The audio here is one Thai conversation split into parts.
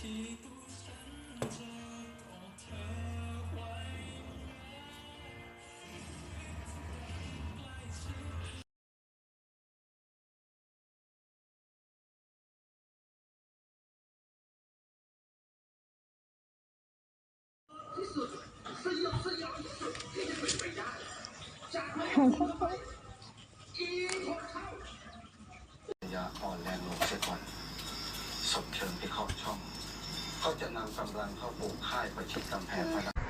ยาอ่อนแรงลงเสียก่อนศพเชิงที่เข้าช่อง เขาจะนำกำลังเข้าปลูกค่ายประชิดกำแพงพระนคร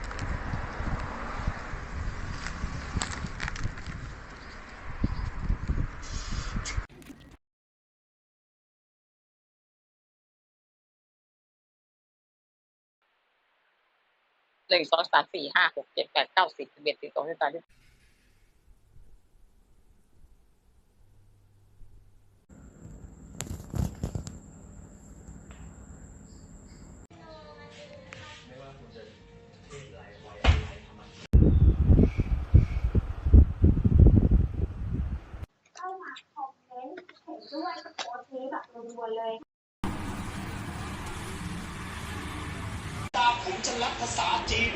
หนึ่งสองสามสี่ห้าหกเจ็ดแปดเก้าสิบสิบเอ็ดสิบสองสิบสามสิบ ด้วยโพสต์นี้แบบรัวๆเลยตาผมจะรับภาษาจีน